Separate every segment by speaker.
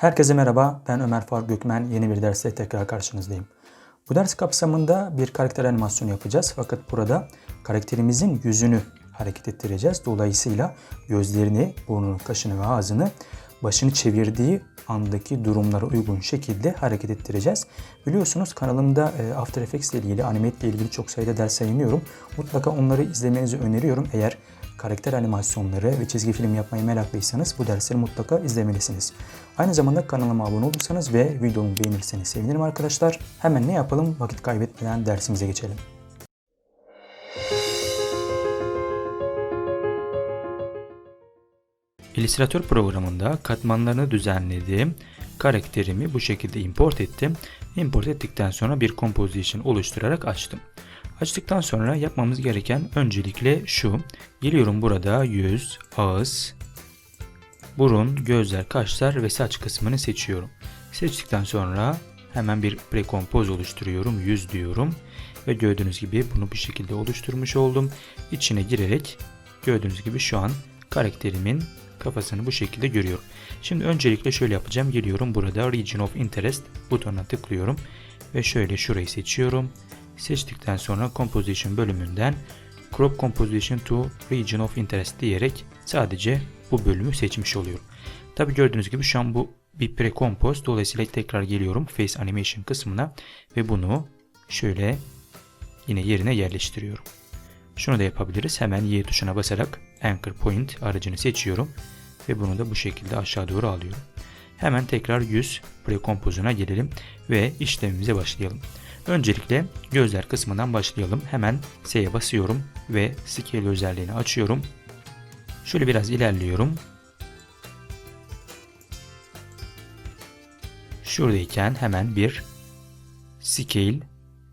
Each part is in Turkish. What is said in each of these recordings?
Speaker 1: Herkese merhaba, ben Ömer Faruk Gökmen. Yeni bir derste tekrar karşınızdayım. Bu ders kapsamında bir karakter animasyonu yapacağız. Fakat burada karakterimizin yüzünü hareket ettireceğiz. Dolayısıyla gözlerini, burnunu, kaşını ve ağzını başını çevirdiği andaki durumlara uygun şekilde hareket ettireceğiz. Biliyorsunuz kanalımda e, After Effects ile ilgili, Animate ile ilgili çok sayıda ders yayınlıyorum. Mutlaka onları izlemenizi öneriyorum. Eğer karakter animasyonları ve çizgi film yapmayı meraklıysanız bu dersleri mutlaka izlemelisiniz. Aynı zamanda kanalıma abone olursanız ve videomu beğenirseniz sevinirim arkadaşlar. Hemen ne yapalım vakit kaybetmeden dersimize geçelim.
Speaker 2: Illustrator programında katmanlarını düzenledim. Karakterimi bu şekilde import ettim. Import ettikten sonra bir composition oluşturarak açtım. Açtıktan sonra yapmamız gereken öncelikle şu. Geliyorum burada yüz, ağız, burun, gözler, kaşlar ve saç kısmını seçiyorum. Seçtikten sonra hemen bir prekompoz oluşturuyorum. Yüz diyorum. Ve gördüğünüz gibi bunu bu şekilde oluşturmuş oldum. İçine girerek gördüğünüz gibi şu an karakterimin kafasını bu şekilde görüyorum. Şimdi öncelikle şöyle yapacağım. Geliyorum burada Region of Interest butonuna tıklıyorum. Ve şöyle şurayı seçiyorum. Seçtikten sonra Composition bölümünden Crop Composition to Region of Interest diyerek sadece bu bölümü seçmiş oluyorum. Tabi gördüğünüz gibi şu an bu bir pre-compose. Dolayısıyla tekrar geliyorum Face Animation kısmına ve bunu şöyle yine yerine yerleştiriyorum. Şunu da yapabiliriz. Hemen Y tuşuna basarak Anchor Point aracını seçiyorum ve bunu da bu şekilde aşağı doğru alıyorum. Hemen tekrar yüz pre-compose'una gelelim ve işlemimize başlayalım. Öncelikle gözler kısmından başlayalım. Hemen S'ye basıyorum ve Scale özelliğini açıyorum. Şöyle biraz ilerliyorum. Şuradayken hemen bir Scale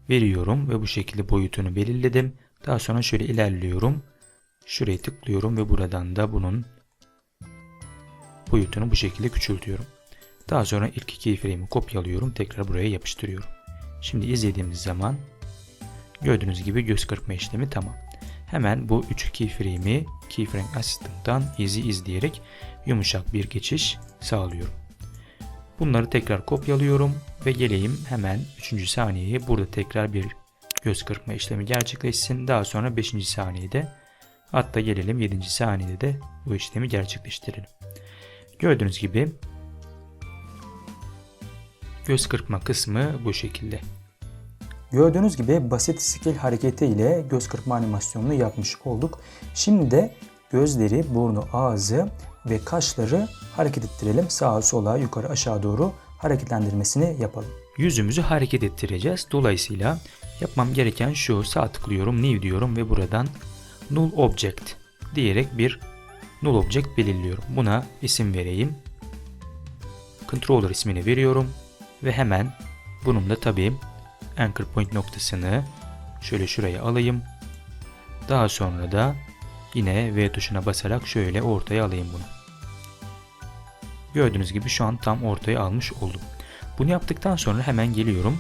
Speaker 2: veriyorum ve bu şekilde boyutunu belirledim. Daha sonra şöyle ilerliyorum. Şuraya tıklıyorum ve buradan da bunun boyutunu bu şekilde küçültüyorum. Daha sonra ilk keyframe'i kopyalıyorum. Tekrar buraya yapıştırıyorum. Şimdi izlediğimiz zaman gördüğünüz gibi göz kırpma işlemi tamam. Hemen bu 3 keyframe'i Keyframe Assistant'tan easy izleyerek yumuşak bir geçiş sağlıyorum. Bunları tekrar kopyalıyorum ve geleyim hemen 3. saniyeye burada tekrar bir göz kırpma işlemi gerçekleşsin. Daha sonra 5. saniyede hatta gelelim 7. saniyede de bu işlemi gerçekleştirelim. Gördüğünüz gibi göz kırpma kısmı bu şekilde.
Speaker 1: Gördüğünüz gibi basit skill hareketi ile göz kırpma animasyonunu yapmış olduk. Şimdi de gözleri, burnu, ağzı ve kaşları hareket ettirelim. Sağa sola, yukarı aşağı doğru hareketlendirmesini yapalım.
Speaker 2: Yüzümüzü hareket ettireceğiz. Dolayısıyla yapmam gereken şu sağ tıklıyorum, new diyorum ve buradan null object diyerek bir null object belirliyorum. Buna isim vereyim. Controller ismini veriyorum ve hemen bunun da tabii anchor point noktasını şöyle şuraya alayım. Daha sonra da yine V tuşuna basarak şöyle ortaya alayım bunu. Gördüğünüz gibi şu an tam ortaya almış oldum. Bunu yaptıktan sonra hemen geliyorum.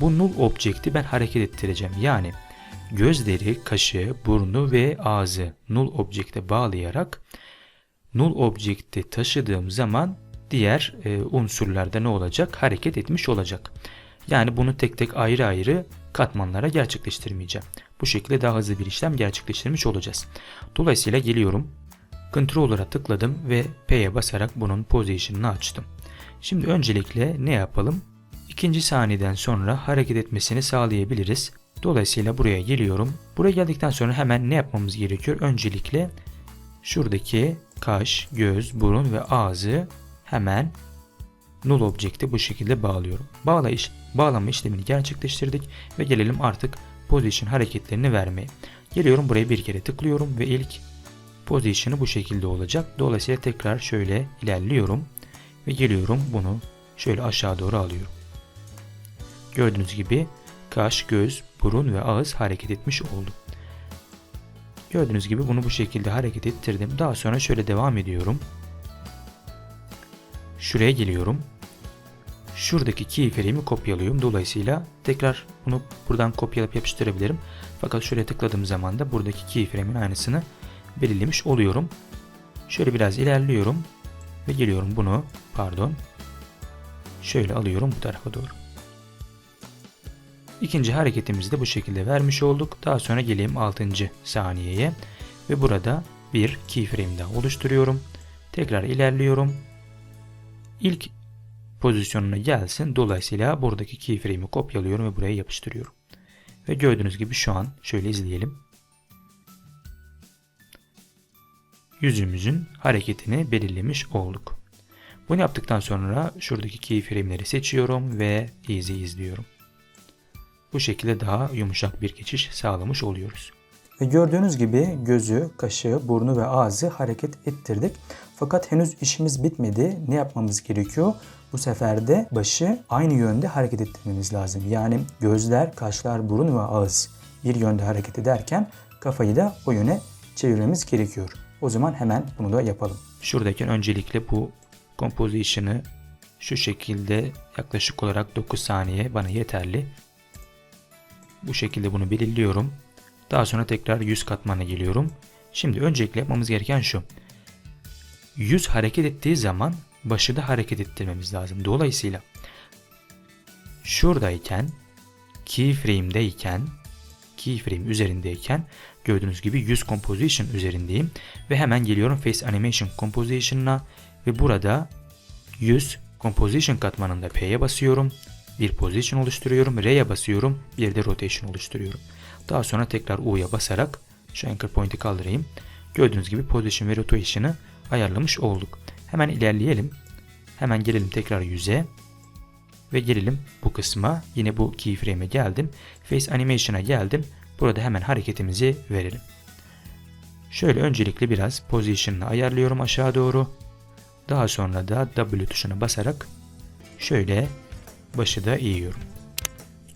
Speaker 2: Bu null object'i ben hareket ettireceğim. Yani gözleri, kaşı, burnu ve ağzı null object'e bağlayarak null object'i taşıdığım zaman diğer e, unsurlarda ne olacak? Hareket etmiş olacak. Yani bunu tek tek ayrı ayrı katmanlara gerçekleştirmeyeceğim. Bu şekilde daha hızlı bir işlem gerçekleştirmiş olacağız. Dolayısıyla geliyorum. Controller'a tıkladım ve P'ye basarak bunun position'ını açtım. Şimdi öncelikle ne yapalım? İkinci saniyeden sonra hareket etmesini sağlayabiliriz. Dolayısıyla buraya geliyorum. Buraya geldikten sonra hemen ne yapmamız gerekiyor? Öncelikle şuradaki kaş, göz, burun ve ağzı hemen null object'e bu şekilde bağlıyorum. Bağla iş, bağlama işlemini gerçekleştirdik ve gelelim artık position hareketlerini vermeye. Geliyorum buraya bir kere tıklıyorum ve ilk position'ı bu şekilde olacak. Dolayısıyla tekrar şöyle ilerliyorum ve geliyorum bunu şöyle aşağı doğru alıyorum. Gördüğünüz gibi kaş, göz, burun ve ağız hareket etmiş oldu. Gördüğünüz gibi bunu bu şekilde hareket ettirdim. Daha sonra şöyle devam ediyorum. Şuraya geliyorum. Şuradaki keyframe'i kopyalıyorum. Dolayısıyla tekrar bunu buradan kopyalayıp yapıştırabilirim. Fakat şuraya tıkladığım zaman da buradaki keyframe'in aynısını belirlemiş oluyorum. Şöyle biraz ilerliyorum ve geliyorum bunu pardon şöyle alıyorum bu tarafa doğru. İkinci hareketimizi de bu şekilde vermiş olduk. Daha sonra geleyim 6. saniyeye ve burada bir keyframe daha oluşturuyorum. Tekrar ilerliyorum. İlk pozisyonuna gelsin. Dolayısıyla buradaki keyframe'i kopyalıyorum ve buraya yapıştırıyorum. Ve gördüğünüz gibi şu an şöyle izleyelim. Yüzümüzün hareketini belirlemiş olduk. Bunu yaptıktan sonra şuradaki keyframe'leri seçiyorum ve easy izliyorum. Bu şekilde daha yumuşak bir geçiş sağlamış oluyoruz.
Speaker 1: Ve gördüğünüz gibi gözü, kaşı, burnu ve ağzı hareket ettirdik. Fakat henüz işimiz bitmedi. Ne yapmamız gerekiyor? Bu sefer de başı aynı yönde hareket ettirmemiz lazım. Yani gözler, kaşlar, burun ve ağız bir yönde hareket ederken kafayı da o yöne çevirmemiz gerekiyor. O zaman hemen bunu da yapalım.
Speaker 2: Şuradayken öncelikle bu composition'ı şu şekilde yaklaşık olarak 9 saniye bana yeterli. Bu şekilde bunu belirliyorum. Daha sonra tekrar yüz katmana geliyorum. Şimdi öncelikle yapmamız gereken şu. Yüz hareket ettiği zaman başı da hareket ettirmemiz lazım. Dolayısıyla şuradayken keyframe'deyken keyframe üzerindeyken gördüğünüz gibi yüz composition üzerindeyim ve hemen geliyorum face animation composition'ına ve burada yüz composition katmanında P'ye basıyorum. Bir position oluşturuyorum. R'ye basıyorum. Bir de rotation oluşturuyorum. Daha sonra tekrar U'ya basarak şu anchor point'i kaldırayım. Gördüğünüz gibi position ve rotation'ı ayarlamış olduk. Hemen ilerleyelim. Hemen gelelim tekrar yüze ve gelelim bu kısma. Yine bu keyframe'e geldim. Face animation'a geldim. Burada hemen hareketimizi verelim. Şöyle öncelikle biraz position'ını ayarlıyorum aşağı doğru. Daha sonra da W tuşuna basarak şöyle başı da eğiyorum.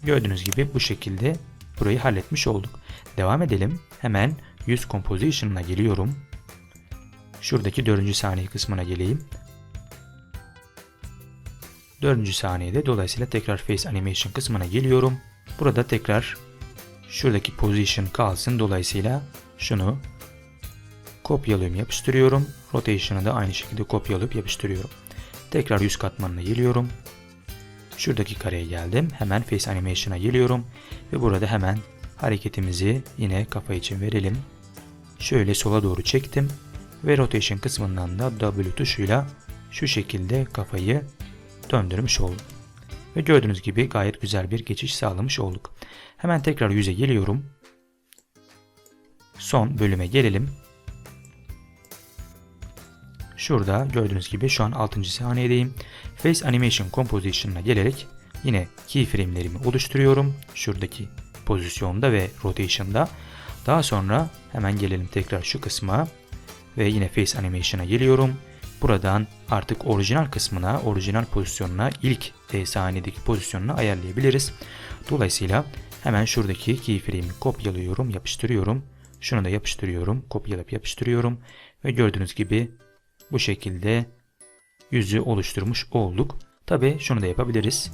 Speaker 2: Gördüğünüz gibi bu şekilde burayı halletmiş olduk. Devam edelim. Hemen yüz composition'ına geliyorum. Şuradaki 4. saniye kısmına geleyim. 4. saniyede dolayısıyla tekrar face animation kısmına geliyorum. Burada tekrar şuradaki position kalsın. Dolayısıyla şunu kopyalıyorum, yapıştırıyorum. Rotation'ı da aynı şekilde kopyalayıp yapıştırıyorum. Tekrar yüz katmanına geliyorum. Şuradaki kareye geldim. Hemen Face Animation'a geliyorum. Ve burada hemen hareketimizi yine kafa için verelim. Şöyle sola doğru çektim. Ve Rotation kısmından da W tuşuyla şu şekilde kafayı döndürmüş oldum. Ve gördüğünüz gibi gayet güzel bir geçiş sağlamış olduk. Hemen tekrar yüze geliyorum. Son bölüme gelelim. Şurada gördüğünüz gibi şu an 6. saniyedeyim. Face Animation Composition'ına gelerek yine keyframe'lerimi oluşturuyorum. Şuradaki pozisyonda ve rotation'da. Daha sonra hemen gelelim tekrar şu kısma ve yine Face Animation'a geliyorum. Buradan artık orijinal kısmına, orijinal pozisyonuna, ilk e, sahnedeki pozisyonuna ayarlayabiliriz. Dolayısıyla hemen şuradaki keyframe'i kopyalıyorum, yapıştırıyorum. Şunu da yapıştırıyorum, kopyalayıp yapıştırıyorum ve gördüğünüz gibi bu şekilde yüzü oluşturmuş olduk. Tabi şunu da yapabiliriz.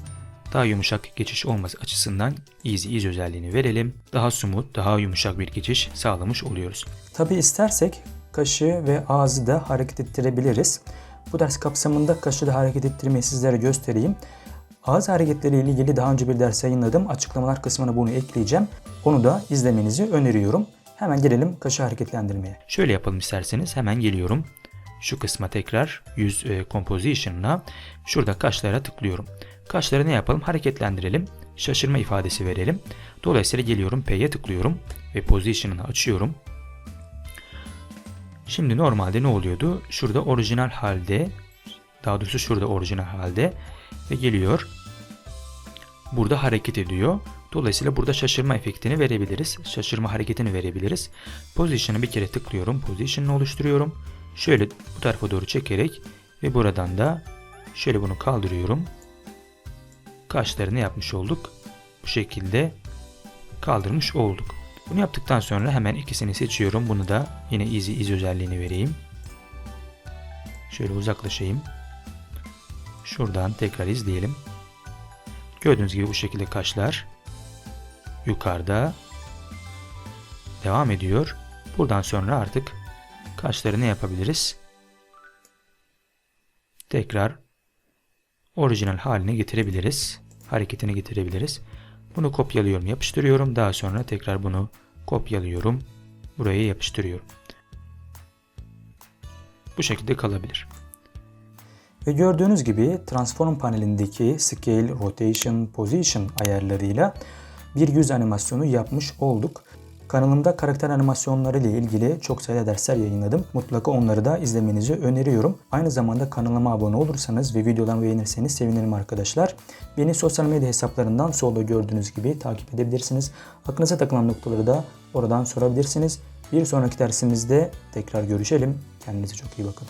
Speaker 2: Daha yumuşak geçiş olması açısından Easy Ease özelliğini verelim. Daha smooth, daha yumuşak bir geçiş sağlamış oluyoruz.
Speaker 1: Tabi istersek kaşı ve ağzı da hareket ettirebiliriz. Bu ders kapsamında kaşı da hareket ettirmeyi sizlere göstereyim. Ağız hareketleri ile ilgili daha önce bir ders yayınladım. Açıklamalar kısmına bunu ekleyeceğim. Onu da izlemenizi öneriyorum. Hemen gelelim kaşı hareketlendirmeye.
Speaker 2: Şöyle yapalım isterseniz hemen geliyorum. Şu kısma tekrar yüz e, composition'ına şurada kaşlara tıklıyorum. Kaşları ne yapalım? Hareketlendirelim. Şaşırma ifadesi verelim. Dolayısıyla geliyorum P'ye tıklıyorum ve position'ını açıyorum. Şimdi normalde ne oluyordu? Şurada orijinal halde daha doğrusu şurada orijinal halde ve geliyor. Burada hareket ediyor. Dolayısıyla burada şaşırma efektini verebiliriz. Şaşırma hareketini verebiliriz. Position'ı bir kere tıklıyorum. Position'ını oluşturuyorum. Şöyle bu tarafa doğru çekerek ve buradan da şöyle bunu kaldırıyorum. Kaşlarını yapmış olduk. Bu şekilde kaldırmış olduk. Bunu yaptıktan sonra hemen ikisini seçiyorum. Bunu da yine Easy iz özelliğini vereyim. Şöyle uzaklaşayım. Şuradan tekrar izleyelim. Gördüğünüz gibi bu şekilde kaşlar yukarıda devam ediyor. Buradan sonra artık kaşları ne yapabiliriz? Tekrar orijinal haline getirebiliriz. Hareketini getirebiliriz. Bunu kopyalıyorum, yapıştırıyorum. Daha sonra tekrar bunu kopyalıyorum. Buraya yapıştırıyorum. Bu şekilde kalabilir.
Speaker 1: Ve gördüğünüz gibi transform panelindeki scale, rotation, position ayarlarıyla bir yüz animasyonu yapmış olduk. Kanalımda karakter animasyonları ile ilgili çok sayıda dersler yayınladım. Mutlaka onları da izlemenizi öneriyorum. Aynı zamanda kanalıma abone olursanız ve videolarımı beğenirseniz sevinirim arkadaşlar. Beni sosyal medya hesaplarından solda gördüğünüz gibi takip edebilirsiniz. Aklınıza takılan noktaları da oradan sorabilirsiniz. Bir sonraki dersimizde tekrar görüşelim. Kendinize çok iyi bakın.